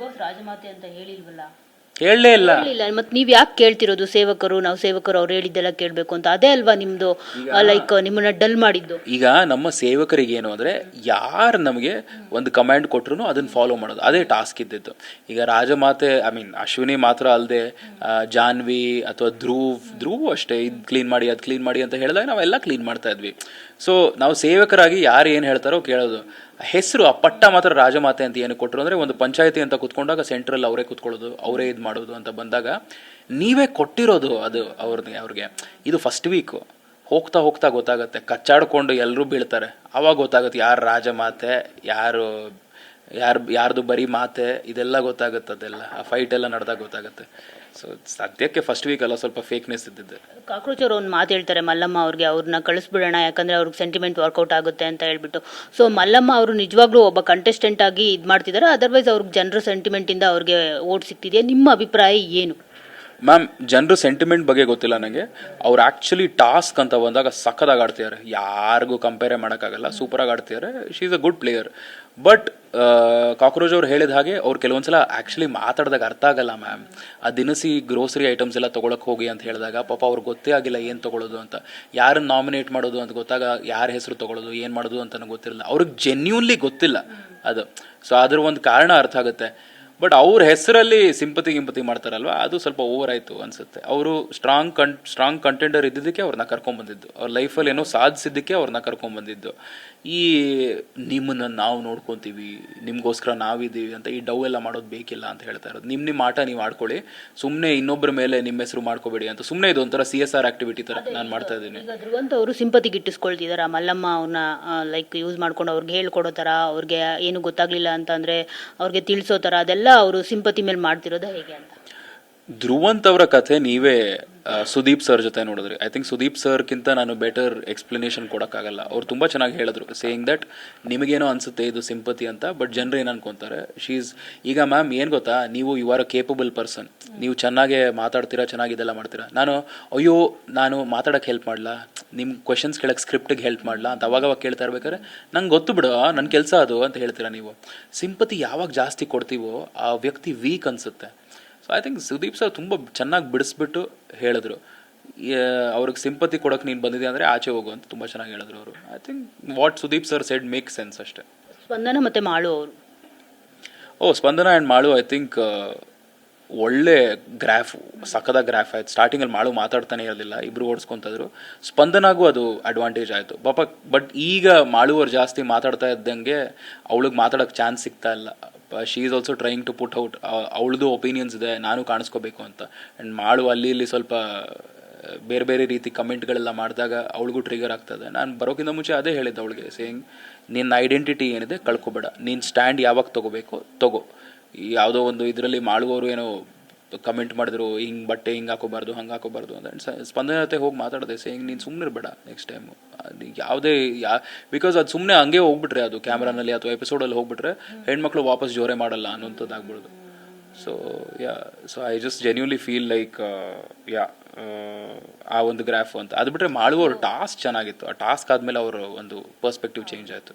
Boss ರಾಜಮಾತೆ ಅಂತ ಹೇಳಿಲ್ವಲ್ಲ? ಹೇಳಲೇ ಇಲ್ಲ. ಹೇಳಿಲ್ಲ. ಮತ್ತೆ ನೀವ್ ಯಾಕೆ ಕೇಳ್ತಿರೋದು ಸೇವಕರು? ನಾವು ಸೇವಕರು ಅವ್ರು ಹೇಳಿದ್ದೆಲ್ಲ ಕೇಳ್ಬೇಕು ಅಂತ. ಅದೇ ಅಲ್ವಾ ನಿಮ್ದು ಲೈಕ್ ನಿಮ್ಮನ್ನ ಡಲ್ ಮಾಡಿದ್ದು? ಈಗ ನಮ್ಮ ಸೇವಕರಿಗೆ ಏನು ಅಂದ್ರೆ ಯಾರು ನಮಗೆ ಒಂದು ಕಮಾಂಡ್ ಕೊಟ್ರು ಅದನ್ನು ಫಾಲೋ ಮಾಡೋದು. ಅದೇ ಟಾಸ್ಕ್ ಇದ್ದಿದ್ದು. ಈಗ ರಾಜಮಾತೆ ಐ ಮೀನ್ ಅಶ್ವಿನಿ ಮಾತ್ರ ಅಲ್ಲದೆ ಜಾನ್ವಿ ಅಥವಾ ಧ್ರುವ್ ಧ್ರುವ್ ಅಷ್ಟೇ. ಇದು ಕ್ಲೀನ್ ಮಾಡಿ ಅದು ಕ್ಲೀನ್ ಮಾಡಿ ಅಂತ ಹೇಳಿದಾಗ ನಾವೆಲ್ಲ ಕ್ಲೀನ್ ಮಾಡ್ತಾ ಇದ್ವಿ. ಸೊ ನಾವು ಸೇವಕರಾಗಿ ಯಾರು ಏನು ಹೇಳ್ತಾರೋ ಕೇಳೋದು. ಹೆಸರು ಆ ಪಟ್ಟ ಮಾತ್ರ ರಾಜಮಾತೆ ಅಂತ ಏನು ಕೊಟ್ಟರು ಅಂದರೆ ಒಂದು ಪಂಚಾಯತಿ ಅಂತ ಕುತ್ಕೊಂಡಾಗ ಸೆಂಟ್ರಲ್ ಅವರೇ ಕುತ್ಕೊಳ್ಳೋದು, ಅವರೇ ಇದು ಮಾಡೋದು ಅಂತ ಬಂದಾಗ ನೀವೇ ಕೊಟ್ಟಿರೋದು ಅದು ಅವ್ರಿಗೆ ಅವ್ರಿಗೆ. ಇದು ಫಸ್ಟ್ ವೀಕು ಹೋಗ್ತಾ ಹೋಗ್ತಾ ಗೊತ್ತಾಗುತ್ತೆ. ಕಚ್ಚಾಡ್ಕೊಂಡು ಎಲ್ಲರೂ ಬೀಳ್ತಾರೆ. ಅವಾಗ ಗೊತ್ತಾಗುತ್ತೆ ಯಾರು ರಾಜಮಾತೆ, ಯಾರು ಯಾರು, ಯಾರ್ದು ಬರೀ ಮಾತೆ, ಇದೆಲ್ಲ ಗೊತ್ತಾಗುತ್ತೆ ಅದೆಲ್ಲ. ಆ ಫೈಟ್ ಎಲ್ಲ ನಡೆದಾಗ ಗೊತ್ತಾಗುತ್ತೆ. ಸೊ ಸದ್ಯಕ್ಕೆ ಫಸ್ಟ್ ವೀಕ್ ಎಲ್ಲ ಸ್ವಲ್ಪ ಫೇಕ್ನೆಸ್ ಇದ್ದಿದ್ದು. ಕಾಕ್ರೋಚ್ ಅವರು ಒಂದು ಮಾತು ಹೇಳ್ತಾರೆ, ಮಲ್ಲಮ್ಮ ಅವ್ರಿಗೆ ಅವ್ರನ್ನ ಕಳಿಸ್ಬಿಡೋಣ, ಯಾಕಂದ್ರೆ ಅವ್ರಿಗೆ ಸೆಂಟಿಮೆಂಟ್ ವರ್ಕೌಟ್ ಆಗುತ್ತೆ ಅಂತ ಹೇಳ್ಬಿಟ್ಟು. ಸೊ ಮಲ್ಲಮ್ಮ ಅವರು ನಿಜವಾಗ್ಲೂ ಒಬ್ಬ ಕಂಟೆಸ್ಟೆಂಟ್ ಆಗಿ ಇದು ಮಾಡ್ತಿದ್ದಾರೆ ಅದರ್ವೈಸ್ ಅವ್ರಿಗೆ ಜನರ ಸೆಂಟಿಮೆಂಟಿಂದ ಅವ್ರಿಗೆ ಓಟ್ ಸಿಗ್ತಿದೆಯಾ? ನಿಮ್ಮ ಅಭಿಪ್ರಾಯ ಏನು? ಮ್ಯಾಮ್ ಜನರು ಸೆಂಟಿಮೆಂಟ್ ಬಗ್ಗೆ ಗೊತ್ತಿಲ್ಲ ನನಗೆ ಅವ್ರು ಆ್ಯಕ್ಚುಲಿ ಟಾಸ್ಕ್ ಅಂತ ಬಂದಾಗ ಸಖತ್ತಾಗಿ ಆಡ್ತಿದ್ದಾರೆ ಯಾರಿಗೂ ಕಂಪೇರೆ ಮಾಡೋಕ್ಕಾಗಲ್ಲ. ಸೂಪರಾಗಿ ಆಡ್ತಿದ್ದಾರೆ she is a good player but cockroach ಅವ್ರು ಹೇಳಿದ ಹಾಗೆ ಅವ್ರು ಕೆಲವೊಂದ್ಸಲ ಆ್ಯಕ್ಚುಲಿ ಮಾತಾಡಿದಾಗ ಅರ್ಥ ಆಗಲ್ಲ ಮ್ಯಾಮ್ ಆ ದಿನಸಿ ಗ್ರೋಸರಿ ಐಟಮ್ಸ್ ಎಲ್ಲ ತೊಗೊಳಕ್ಕೆ ಹೋಗಿ ಅಂತ ಹೇಳಿದಾಗ ಪಾಪ ಅವ್ರಿಗೆ ಗೊತ್ತೇ ಆಗಿಲ್ಲ ಏನು ತೊಗೊಳೋದು ಅಂತ. ಯಾರನ್ನ ನಾಮಿನೇಟ್ ಮಾಡೋದು ಅಂತ ಗೊತ್ತಾಗ ಯಾರ ಹೆಸರು ತೊಗೊಳೋದು, ಏನು ಮಾಡೋದು ಅಂತ ಗೊತ್ತಿರಲಿಲ್ಲ ಅವ್ರಿಗೆ ಜೆನ್ಯೂನ್ಲಿ ಗೊತ್ತಿಲ್ಲ ಅದು. ಸೊ ಅದ್ರ ಒಂದು ಕಾರಣ ಅರ್ಥ ಆಗುತ್ತೆ. ಬಟ್ ಅವ್ರ ಹೆಸರಲ್ಲಿ ಸಿಂಪತಿ ಗಿಂಪತಿ ಮಾಡ್ತಾರಲ್ವ? ಅದು ಸ್ವಲ್ಪ ಓವರ್ ಆಯ್ತು ಅನ್ಸುತ್ತೆ. ಅವರು ಸ್ಟ್ರಾಂಗ್ ಕನ್ ಸ್ಟ್ರಾಂಗ್ ಕಂಟೆಂಡರ್ ಇದ್ದಿದ್ದಕ್ಕೆ ಅವ್ರನ್ನ ಕರ್ಕೊಂಡ್ ಬಂದಿದ್ದು. ಅವ್ರ ಲೈಫಲ್ಲಿ ಏನೋ ಸಾಧಿಸಿದ್ದಕ್ಕೆ ಅವ್ರನ್ನ ಕರ್ಕೊಂಡ್ ಬಂದಿದ್ದು. ಈ ನಿಮ್ಮನ್ನ ನಾವು ನೋಡ್ಕೊತೀವಿ ನಿಮ್ಗೋಸ್ಕರ ನಾವಿದ್ದೀವಿ ಅಂತ ಈ ಡೌ ಎಲ್ಲ ಮಾಡೋದು ಬೇಕಿಲ್ಲ ಅಂತ ಹೇಳ್ತಾ ಇರೋದು. ನಿಮ್ಮ ನಿಮ್ಮ ಆಟ ನೀವು ಆಡ್ಕೊಳ್ಳಿ. ಸುಮ್ಮನೆ ಇನ್ನೊಬ್ಬರ ಮೇಲೆ ನಿಮ್ಮ ಹೆಸರು ಮಾಡ್ಕೋಬೇಡಿ ಅಂತ. ಸುಮ್ಮನೆ ಇದು ಒಂಥರ ಸಿ ಎಸ್ ಆರ್ ಆಕ್ಟಿವಿಟಿ ಥರ ನಾನು ಮಾಡ್ತಾ ಇದ್ದೀನಿ. ಅವರು ಅವರು ಸಿಂಪತಿ ಗಿಟ್ಟಿಸ್ಕೊಳ್ತಿದಾರ ಮಲ್ಲಮ್ಮ ಅವ್ರನ್ನ ಲೈಕ್ ಯೂಸ್ ಮಾಡ್ಕೊಂಡು ಅವ್ರಿಗೆ ಹೇಳ್ಕೊಡೋ ಥರ ಅವ್ರಿಗೆ ಏನು ಗೊತ್ತಾಗ್ಲಿಲ್ಲ ಅಂತಂದ್ರೆ ಅವ್ರಿಗೆ ತಿಳಿಸೋ ಥರ ಅದೆಲ್ಲ ಅವರು ಸಿಂಪತಿ ಮೇಲೆ ಮಾಡ್ತಿರೋದು ಹೇಗೆ ಅಂತ? ಧ್ರುವಂತ್ ಅವರ ಕಥೆ ನೀವೇ ಸುದೀಪ್ ಸರ್ ಜೊತೆ ನೋಡಿದ್ರಿ. ಐ ಥಿಂಕ್ ಸುದೀಪ್ ಸರ್ಕ್ಕಿಂತ ನಾನು ಬೆಟರ್ ಎಕ್ಸ್ಪ್ಲನೇಷನ್ ಕೊಡೋಕ್ಕಾಗಲ್ಲ. ಅವ್ರು ತುಂಬ ಚೆನ್ನಾಗಿ ಹೇಳಿದ್ರು ಸೇಯಿಂಗ್ ದಟ್ ನಿಮಗೇನೋ ಅನ್ಸುತ್ತೆ ಇದು ಸಿಂಪತಿ ಅಂತ ಬಟ್ ಜನರು ಏನು ಅನ್ಕೊಂತಾರೆ ಶೀಸ್ ಈಗ ಮ್ಯಾಮ್ ಏನು ಗೊತ್ತಾ, ನೀವು you are a capable person ನೀವು ಚೆನ್ನಾಗೇ ಮಾತಾಡ್ತೀರಾ, ಚೆನ್ನಾಗಿ ಇದೆಲ್ಲ ಮಾಡ್ತೀರಾ. ನಾನು, ಅಯ್ಯೋ, ನಾನು ಮಾತಾಡೋಕ್ಕೆ ಹೆಲ್ಪ್ ಮಾಡಲ್ಲ ನಿಮ್ಮ ಕ್ವಶನ್ಸ್ ಕೇಳಕ್ಕೆ ಸ್ಕ್ರಿಪ್ಟಿಗೆ ಹೆಲ್ಪ್ ಮಾಡಲ್ಲ ಅಂತ ಅವಾಗ ಅವಾಗ ಕೇಳ್ತಾ ಇರ್ಬೇಕಾದ್ರೆ ನಂಗೆ ಗೊತ್ತು ಬಿಡು ನನ್ನ ಕೆಲಸ ಅದು ಅಂತ ಹೇಳ್ತೀರಾ ನೀವು. ಸಿಂಪತಿ ಯಾವಾಗ ಜಾಸ್ತಿ ಕೊಡ್ತೀವೋ ಆ ವ್ಯಕ್ತಿ ವೀಕ್ ಅನ್ಸುತ್ತೆ. So I think Sudeep sir ತುಂಬ ಚೆನ್ನಾಗಿ ಬಿಡಿಸ್ಬಿಟ್ಟು ಹೇಳಿದ್ರು. ಅವ್ರಿಗೆ ಸಿಂಪತಿ ಕೊಡೋಕೆ ನೀನು ಬಂದಿದೆ ಅಂದರೆ ಆಚೆ ಹೋಗು ಅಂತ ತುಂಬ ಚೆನ್ನಾಗಿ ಹೇಳಿದ್ರು ಅವರು. I think what Sudeep sir said make sense ಅಷ್ಟೇ. ಸ್ಪಂದನ ಮತ್ತೆ ಮಾಳು ಅವರು. ಓ Spandana and Malu I think ಒಳ್ಳೆ ಗ್ರಾಫ್, ಸಖದ ಗ್ರಾಫ್ ಆಯ್ತು. ಸ್ಟಾರ್ಟಿಂಗಲ್ಲಿ ಮಾಳು ಮಾತಾಡ್ತಾನೆ ಇರಲಿಲ್ಲ, ಇಬ್ರು ಓಡಿಸ್ಕೊಂತಾದ್ರು. ಸ್ಪಂದನಾಗೂ ಅದು ಅಡ್ವಾಂಟೇಜ್ ಆಯಿತು. ಪಾಪ ಬಟ್ ಈಗ ಮಾಳುವರು ಜಾಸ್ತಿ ಮಾತಾಡ್ತಾ ಇದ್ದಂಗೆ ಅವಳಿಗೆ ಮಾತಾಡೋಕ್ಕೆ ಚಾನ್ಸ್ ಸಿಗ್ತಾ ಇಲ್ಲ. She is also trying to put out ಅವಳದು ಒಪಿನಿಯನ್ಸ್ ಇದೆ, ನಾನು ಕಾಣಿಸ್ಕೋಬೇಕು ಅಂತ. ಆ್ಯಂಡ್ ಮಾಳು ಅಲ್ಲಿ ಇಲ್ಲಿ ಸ್ವಲ್ಪ, ಬೇರೆ ಬೇರೆ ರೀತಿ ಕಮೆಂಟ್ಗಳೆಲ್ಲ ಮಾಡಿದಾಗ ಅವಳಿಗೂ ಟ್ರಿಗರ್ ಆಗ್ತದೆ. ನಾನು ಬರೋಕ್ಕಿಂತ ಮುಂಚೆ ಅದೇ ಹೇಳಿದ್ದೆ ಅವಳಿಗೆ ಸೇಯಿಂಗ್ ನಿನ್ನ ಐಡೆಂಟಿಟಿ ಏನಿದೆ ಕಳ್ಕೊಬೇಡ. ನೀನು ಸ್ಟ್ಯಾಂಡ್ ಯಾವಾಗ ತಗೋಬೇಕು, ತಗೋ. ಯಾವುದೋ ಒಂದು ಇದರಲ್ಲಿ ಮಾಡುವವರು ಏನೋ ಕಮೆಂಟ್ ಮಾಡಿದ್ರು, ಹಿಂಗೆ ಬಟ್ಟೆ ಹಿಂಗೆ ಹಾಕೋಬಾರ್ದು, ಹಂಗೆ ಹಾಕೋಬಾರ್ದು ಅಂತ. ಸ್ಪಂದನ ಜೊತೆ ಹೋಗಿ ಮಾತಾಡಿದೆ ಸೇಯಿಂಗ್ ನೀನು ಸುಮ್ಮನೆ ಇರಬೇಡ ನೆಕ್ಸ್ಟ್ ಟೈಮು ಯಾವುದೇ, ಯಾ ಬಿಕಾಸ್ ಅದು ಸುಮ್ಮನೆ ಹಂಗೆ ಹೋಗ್ಬಿಟ್ರೆ ಅದು ಕ್ಯಾಮ್ರಾನಲ್ಲಿ ಅಥವಾ ಎಪಿಸೋಡಲ್ಲಿ ಹೋಗ್ಬಿಟ್ರೆ ಹೆಣ್ಮಕ್ಳು ವಾಪಸ್ ಜೋರೆ ಮಾಡಲ್ಲ ಅನ್ನೋಂಥದ್ದು ಆಗ್ಬಿಡೋದು so yeah so I just genuinely feel like yeah ಆ ಒಂದು ಗ್ರಾಫ್ ಅಂತ. ಅದು ಬಿಟ್ಟರೆ ಮಾಡುವವರು ಟಾಸ್ಕ್ ಚೆನ್ನಾಗಿತ್ತು. ಆ ಟಾಸ್ಕ್ ಆದಮೇಲೆ ಅವರು ಒಂದು ಪರ್ಸ್ಪೆಕ್ಟಿವ್ ಚೇಂಜ್ ಆಯಿತು.